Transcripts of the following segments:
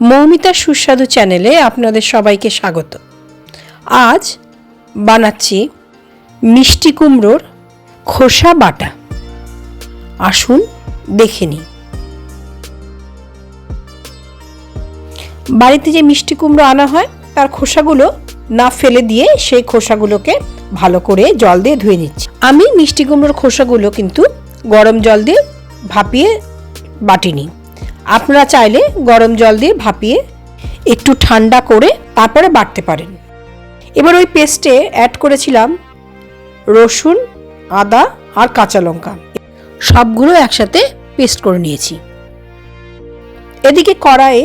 মৌমিতার সুস্বাদু চ্যানেলে আপনাদের সবাইকে স্বাগত। আজ বানাচ্ছি মিষ্টি কুমড়োর খোসা বাটা। আসুন দেখে নিই। বাড়িতে যে মিষ্টি কুমড়ো আনা হয়, তার খোসাগুলো না ফেলে দিয়ে সেই খোসাগুলোকে ভালো করে জল দিয়ে ধুয়ে নিচ্ছি। আমি মিষ্টি কুমড়োর খোসাগুলো কিন্তু গরম জল দিয়ে ভাপিয়ে বাটিনি। আপনারা চাইলে গরম জল দিয়ে ভাপিয়ে একটু ঠান্ডা করে তারপরে বাটতে পারেন। এবার ওই পেস্টে অ্যাড করেছিলাম রসুন, আদা আর কাঁচা লঙ্কা। সবগুলো একসাথে পেস্ট করে নিয়েছি। এদিকে কড়াইয়ে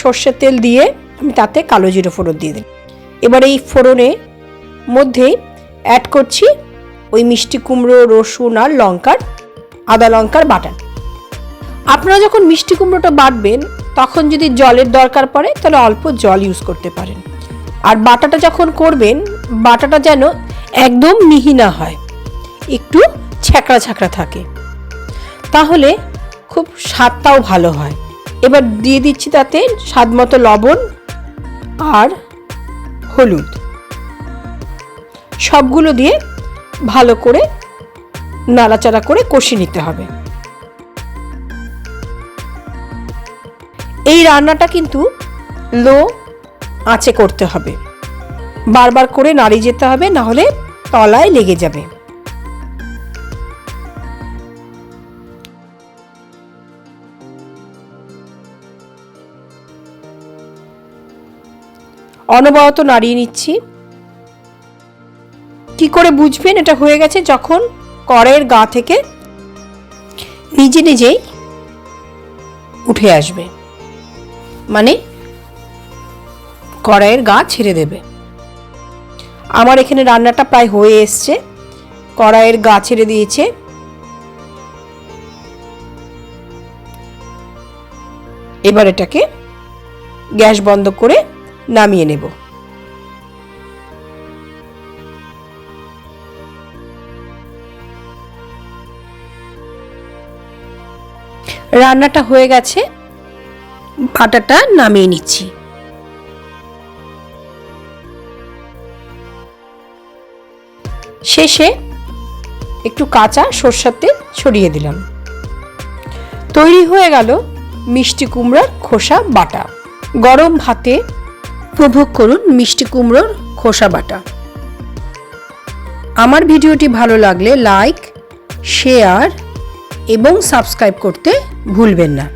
সর্ষের তেল দিয়ে আমি তাতে কালো জিরে ফোড়ন দিয়ে দিই এবার এই ফোড়নে মধ্যে অ্যাড করছি ওই মিষ্টি কুমড়ো, রসুন আর লঙ্কার, আদা লঙ্কার বাটা। আপনারা যখন মিষ্টি কুমড়োটা বাটবেন, তখন যদি জলের দরকার পড়ে, তাহলে অল্প জল ইউজ করতে পারেন। আর বাটাটা যখন করবেন, বাটাটা যেন একদম মিহি না হয়, একটু ছ্যাঁকড়া ছ্যাঁকড়া থাকে। তাহলে খুব স্বাদটাও ভালো হয়। এবার দিয়ে দিচ্ছি তাতে স্বাদ মতো লবণ আর হলুদ। সবগুলো দিয়ে ভালো করে নাড়াচাড়া করে কষিয়ে নিতে হবে। এই রান্নাটা কিন্তু লো আঁচে করতে হবে। বারবার করে নাড়িয়ে যেতে হবে, না হলে তলায় লেগে যাবে। অনবরত নাড়িয়ে নিচ্ছি। কি করে বুঝবেন? এটা হয়ে গেছে যখন কড়াইয়ের গা থেকে নিজে নিজেই উঠে আসবে। মানে কড়াইয়ের গা ছেড়ে দেবে। আমার এখানে রান্নাটা প্রায় হয়ে এসছে। কড়াইয়ের গা ছেড়ে দিয়েছে। এবার এটাকে গ্যাস বন্ধ করে নামিয়ে নেব। রান্নাটা হয়ে গেছে। বাটাটা নামিয়ে নিচ্ছি। শেষে একটু কাঁচা সর্ষার তেল ছড়িয়ে দিলাম। তৈরি হয়ে গেল মিষ্টি কুমড়ার খোসা বাটা। গরম ভাতে উপভোগ করুন মিষ্টি কুমড়োর খোসা বাটা। আমার ভিডিওটি ভালো লাগলে লাইক, শেয়ার এবং সাবস্ক্রাইব করতে ভুলবেন না।